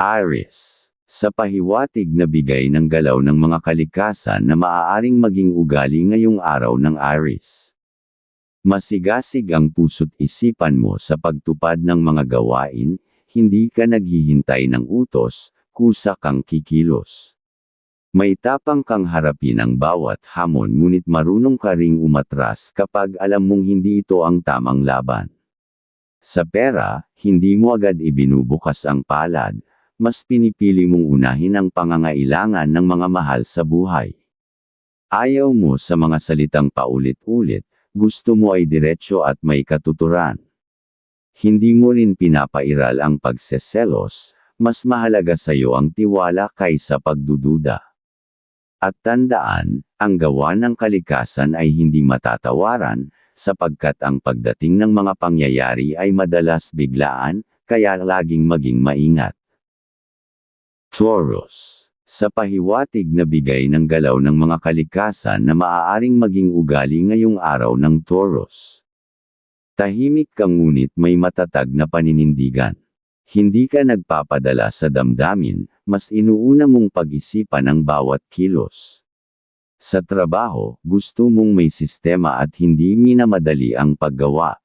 Aries. Sa pahiwatig na bigay ng galaw ng mga kalikasan na maaaring maging ugali ngayong araw ng Aries. Masigasig ang puso't isipan mo sa pagtupad ng mga gawain, hindi ka naghihintay ng utos, kusa kang kikilos. May tapang kang harapin ang bawat hamon ngunit marunong ka ring umatras kapag alam mong hindi ito ang tamang laban. Sa pera, hindi mo agad ibinubukas ang palad, mas pinipili mong unahin ang pangangailangan ng mga mahal sa buhay. Ayaw mo sa mga salitang paulit-ulit, gusto mo ay diretsyo at may katuturan. Hindi mo rin pinapairal ang pagseselos, mas mahalaga sa iyo ang tiwala kaysa pagdududa. At tandaan, ang gawa ng kalikasan ay hindi matatawaran, sapagkat ang pagdating ng mga pangyayari ay madalas biglaan, kaya laging maging maingat. Taurus. Sa pahiwatig na bigay ng galaw ng mga kalikasan na maaaring maging ugali ngayong araw ng Taurus. Tahimik ka ngunit may matatag na paninindigan. Hindi ka nagpapadala sa damdamin, mas inuuna mong pag-isipan ang bawat kilos. Sa trabaho, gusto mong may sistema at hindi minamadali ang paggawa.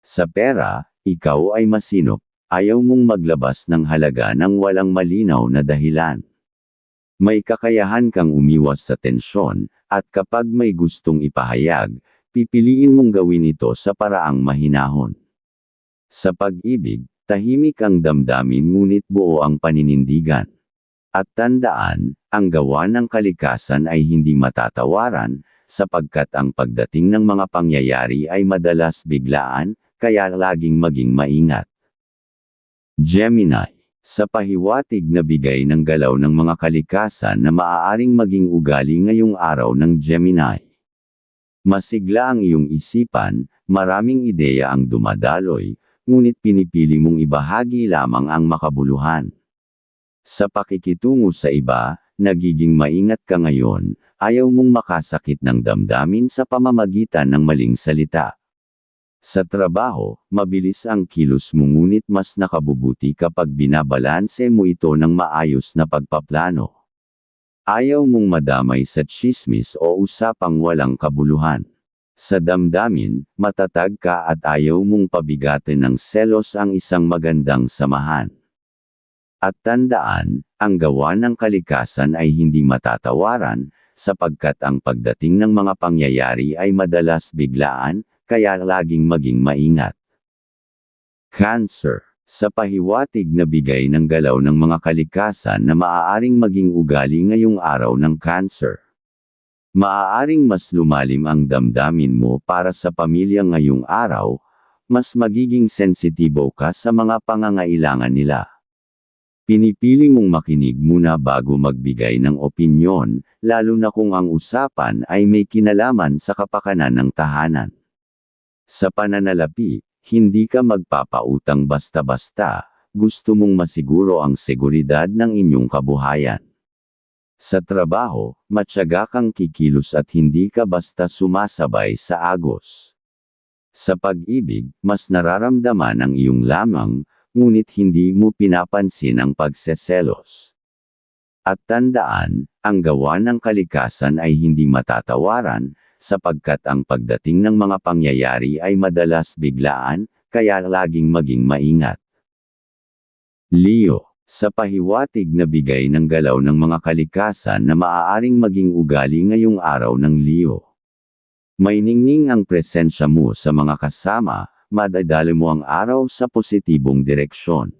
Sa pera, ikaw ay masinop, ayaw mong maglabas ng halaga ng walang malinaw na dahilan. May kakayahan kang umiwas sa tensyon, at kapag may gustong ipahayag, pipiliin mong gawin ito sa paraang mahinahon. Sa pag-ibig, tahimik ang damdamin ngunit buo ang paninindigan. At tandaan, ang gawa ng kalikasan ay hindi matatawaran, sapagkat ang pagdating ng mga pangyayari ay madalas biglaan, kaya laging maging maingat. Gemini sa pahiwatig na bigay ng galaw ng mga kalikasan na maaaring maging ugali ngayong araw ng Gemini. Masigla ang iyong isipan, maraming ideya ang dumadaloy, ngunit pinipili mong ibahagi lamang ang makabuluhan. Sa pakikitungo sa iba, nagiging maingat ka ngayon, ayaw mong makasakit ng damdamin sa pamamagitan ng maling salita. Sa trabaho, mabilis ang kilos mo ngunit mas nakabubuti kapag binabalanse mo ito ng maayos na pagpaplano. Ayaw mong madamay sa chismis o usapang walang kabuluhan. Sa damdamin, matatag ka at ayaw mong pabigatin ng selos ang isang magandang samahan. At tandaan, ang gawa ng kalikasan ay hindi matatawaran, sapagkat ang pagdating ng mga pangyayari ay madalas biglaan, kaya laging maging maingat. Cancer. Sa pahiwatig na bigay ng galaw ng mga kalikasan na maaaring maging ugali ngayong araw ng Cancer. Maaaring mas lumalim ang damdamin mo para sa pamilya ngayong araw, mas magiging sensitibo ka sa mga pangangailangan nila. Pinipili mong makinig muna bago magbigay ng opinyon, lalo na kung ang usapan ay may kinalaman sa kapakanan ng tahanan. Sa pananalapi, hindi ka magpapautang basta-basta, gusto mong masiguro ang seguridad ng inyong kabuhayan. Sa trabaho, matyaga kang kikilos at hindi ka basta sumasabay sa agos. Sa pag-ibig, mas nararamdaman ang iyong lamang, ngunit hindi mo pinapansin ang pagseselos. At tandaan, ang gawa ng kalikasan ay hindi matatawaran, sapagkat ang pagdating ng mga pangyayari ay madalas biglaan, kaya laging maging maingat. Leo, sa pahiwatig na bigay ng galaw ng mga kalikasan na maaaring maging ugali ngayong araw ng Leo. May ningning ang presensya mo sa mga kasama, madadali mo ang araw sa positibong direksyon.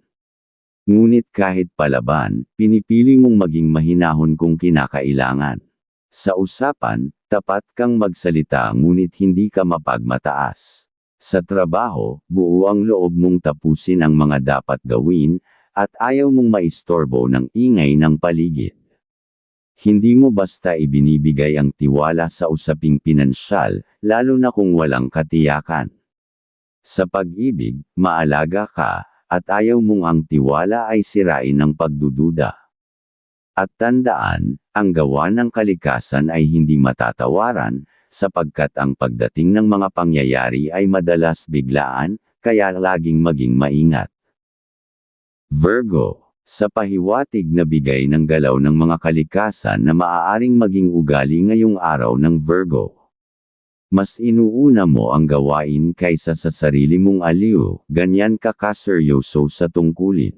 Ngunit kahit palaban, pinipili mong maging mahinahon kung kinakailangan. Sa usapan, tapat kang magsalita ngunit hindi ka mapagmataas. Sa trabaho, buo ang loob mong tapusin ang mga dapat gawin, at ayaw mong maistorbo ng ingay ng paligid. Hindi mo basta ibinibigay ang tiwala sa usaping pinansyal, lalo na kung walang katiyakan. Sa pag-ibig, maalaga ka, at ayaw mong ang tiwala ay sirain ng pagdududa. At tandaan, ang gawa ng kalikasan ay hindi matatawaran, sapagkat ang pagdating ng mga pangyayari ay madalas biglaan, kaya laging maging maingat. Virgo Sa pahiwatig na bigay ng galaw ng mga kalikasan na maaaring maging ugali ngayong araw ng Virgo. Mas inuuna mo ang gawain kaysa sa sarili mong aliw, ganyan ka kaseryoso sa tungkulin.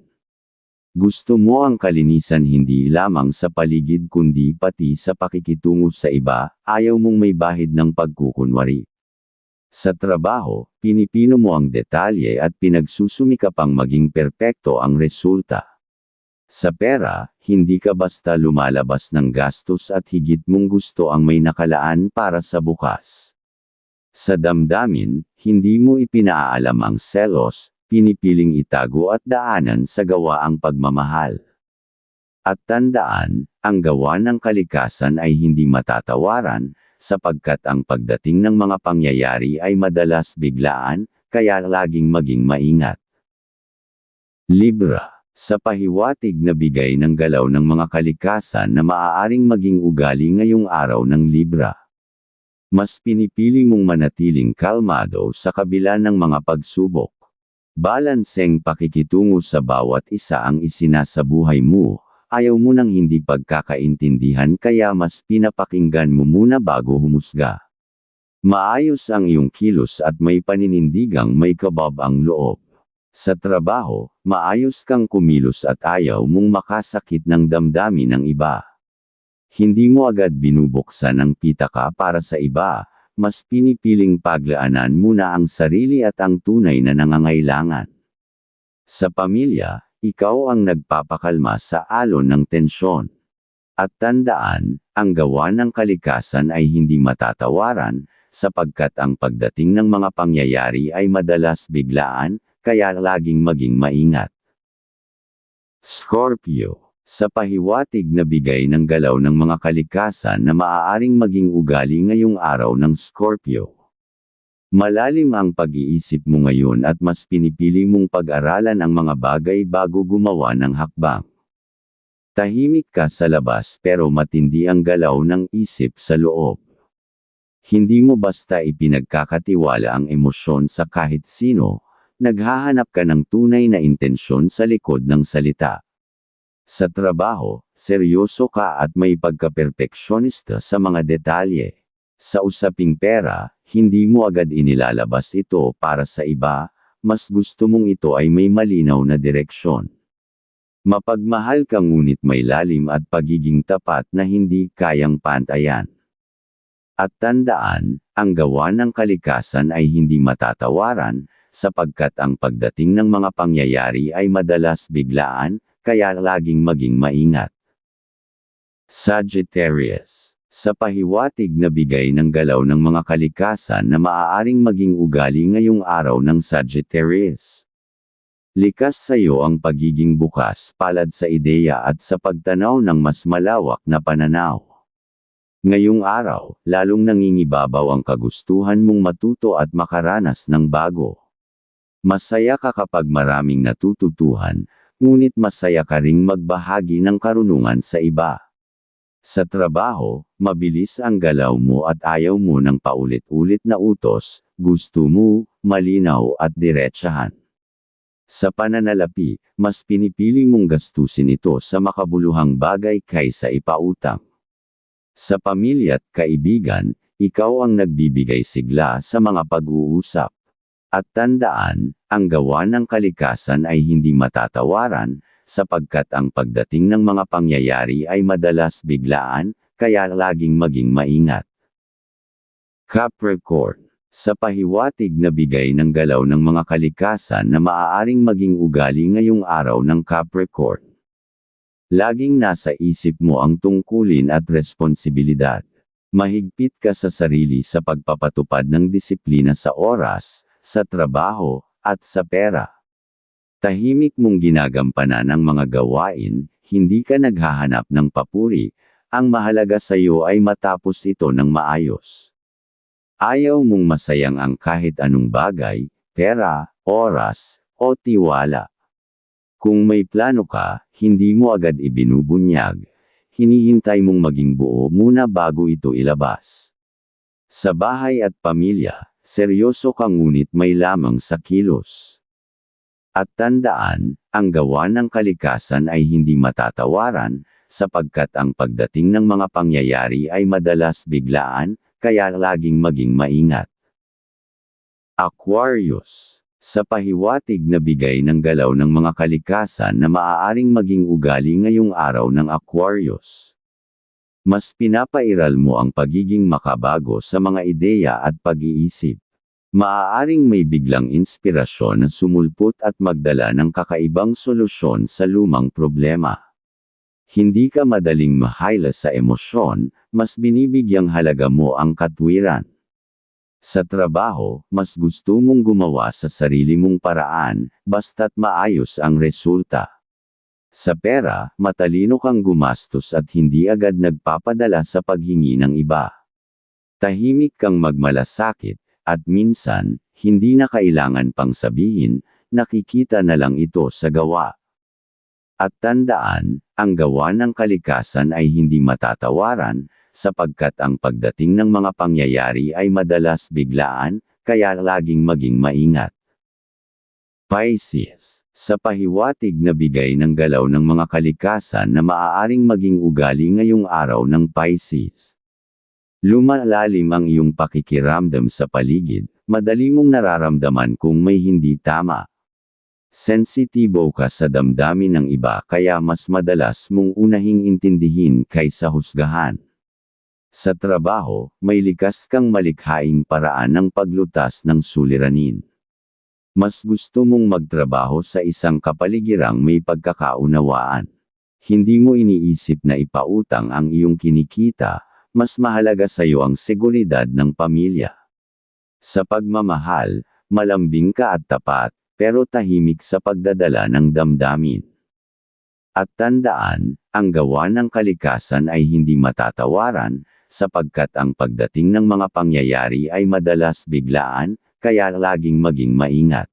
Gusto mo ang kalinisan hindi lamang sa paligid kundi pati sa pakikitungo sa iba, ayaw mong may bahid ng pagkukunwari. Sa trabaho, pinipino mo ang detalye at pinagsusumika pang maging perpekto ang resulta. Sa pera, hindi ka basta lumalabas ng gastos at higit mong gusto ang may nakalaan para sa bukas. Sa damdamin, hindi mo ipinaalam ang selos, pinipiling itago at daanan sa gawa ang pagmamahal. At tandaan, ang gawa ng kalikasan ay hindi matatawaran, sapagkat ang pagdating ng mga pangyayari ay madalas biglaan, kaya laging maging maingat. Libra sa pahiwatig na bigay ng galaw ng mga kalikasan na maaaring maging ugali ngayong araw ng Libra. Mas pinipili mong manatiling kalmado sa kabila ng mga pagsubok. Balanseng pakikitungo sa bawat isa ang isinasabuhay mo, ayaw mo nang hindi pagkakaintindihan kaya mas pinapakinggan mo muna bago humusga. Maayos ang iyong kilos at may paninindigang may kabab ang loob. Sa trabaho, maayos kang kumilos at ayaw mong makasakit ng damdamin ng iba. Hindi mo agad binubuksan ang pitaka para sa iba, mas pinipiling paglaanan muna ang sarili at ang tunay na nangangailangan. Sa pamilya, ikaw ang nagpapakalma sa alon ng tensyon. At tandaan, ang gawa ng kalikasan ay hindi matatawaran, sapagkat ang pagdating ng mga pangyayari ay madalas biglaan, kaya laging maging maingat. Scorpio sa pahiwatig na bigay ng galaw ng mga kalikasan na maaaring maging ugali ngayong araw ng Scorpio. Malalim ang pag-iisip mo ngayon at mas pinipili mong pag-aralan ang mga bagay bago gumawa ng hakbang. Tahimik ka sa labas pero matindi ang galaw ng isip sa loob. Hindi mo basta ipinagkakatiwala ang emosyon sa kahit sino, Naghahanap ka ng tunay na intensyon sa likod ng salita. Sa trabaho, seryoso ka at may pagka-perfeksyonista sa mga detalye. Sa usaping pera, hindi mo agad inilalabas ito para sa iba, mas gusto mong ito ay may malinaw na direksyon. Mapagmahal ka ngunit may lalim at pagiging tapat na hindi kayang pantayan. At tandaan, ang gawa ng kalikasan ay hindi matatawaran, sapagkat ang pagdating ng mga pangyayari ay madalas biglaan, kaya laging maging maingat. Sagittarius Sa pahiwatig na bigay ng galaw ng mga kalikasan na maaaring maging ugali ngayong araw ng Sagittarius. Likas sa iyo ang pagiging bukas palad sa ideya at sa pagtanaw ng mas malawak na pananaw. Ngayong araw, lalong nangingibabaw ang kagustuhan mong matuto at makaranas ng bago. Masaya ka kapag maraming natututuhan, ngunit masaya ka ring magbahagi ng karunungan sa iba. Sa trabaho, mabilis ang galaw mo at ayaw mo ng paulit-ulit na utos, gusto mo, malinaw at diretsahan. Sa pananalapi, mas pinipili mong gastusin ito sa makabuluhang bagay kaysa ipautang. Sa pamilya at kaibigan, ikaw ang nagbibigay sigla sa mga pag-uusap. At tandaan, ang gawa ng kalikasan ay hindi matatawaran, sapagkat ang pagdating ng mga pangyayari ay madalas biglaan, kaya laging maging maingat. Capricorn sa pahiwatig na bigay ng galaw ng mga kalikasan na maaaring maging ugali ngayong araw ng Capricorn. Laging nasa isip mo ang tungkulin at responsibilidad. Mahigpit ka sa sarili sa pagpapatupad ng disiplina sa oras, sa trabaho, at sa pera. Tahimik mong ginagampanan ang mga gawain, hindi ka naghahanap ng papuri, ang mahalaga sa iyo ay matapos ito ng maayos. Ayaw mong masayang ang kahit anong bagay, pera, oras, o tiwala. Kung may plano ka, hindi mo agad ibinubunyag. Hinihintay mong maging buo muna bago ito ilabas. Sa bahay at pamilya, Seryoso ka ngunit may lamang sa kilos. At tandaan, ang gawa ng kalikasan ay hindi matatawaran, sapagkat ang pagdating ng mga pangyayari ay madalas biglaan, kaya laging maging maingat. Aquarius sa pahiwatig na bigay ng galaw ng mga kalikasan na maaaring maging ugali ngayong araw ng Aquarius. Mas pinapairal mo ang pagiging makabago sa mga ideya at pag-iisip. Maaaring may biglang inspirasyon na sumulpot at magdala ng kakaibang solusyon sa lumang problema. Hindi ka madaling mahayla sa emosyon, mas binibigyang halaga mo ang katwiran. Sa trabaho, mas gusto mong gumawa sa sarili mong paraan, basta't maayos ang resulta. Sa pera, matalino kang gumastos at hindi agad nagpapadala sa paghingi ng iba. Tahimik kang magmalasakit, at minsan, hindi na kailangan pang sabihin, nakikita na lang ito sa gawa. At tandaan, ang gawa ng kalikasan ay hindi matatawaran, sapagkat ang pagdating ng mga pangyayari ay madalas biglaan, kaya laging maging maingat. Pisces Sa pahiwatig na bigay ng galaw ng mga kalikasan na maaaring maging ugali ngayong araw ng Pisces. Lumalalim ang iyong pakikiramdam sa paligid, madali mong nararamdaman kung may hindi tama. Sensitibo ka sa damdamin ng iba kaya mas madalas mong unahing intindihin kaysa husgahan. Sa trabaho, may likas kang malikhaing paraan ng paglutas ng suliranin. Mas gusto mong magtrabaho sa isang kapaligirang may pagkakaunawaan. Hindi mo iniisip na ipautang ang iyong kinikita, mas mahalaga sa iyo ang seguridad ng pamilya. Sa pagmamahal, malambing ka at tapat, pero tahimik sa pagdadala ng damdamin. At tandaan, ang gawa ng kalikasan ay hindi matatawaran, sapagkat ang pagdating ng mga pangyayari ay madalas biglaan, kaya laging maging maingat.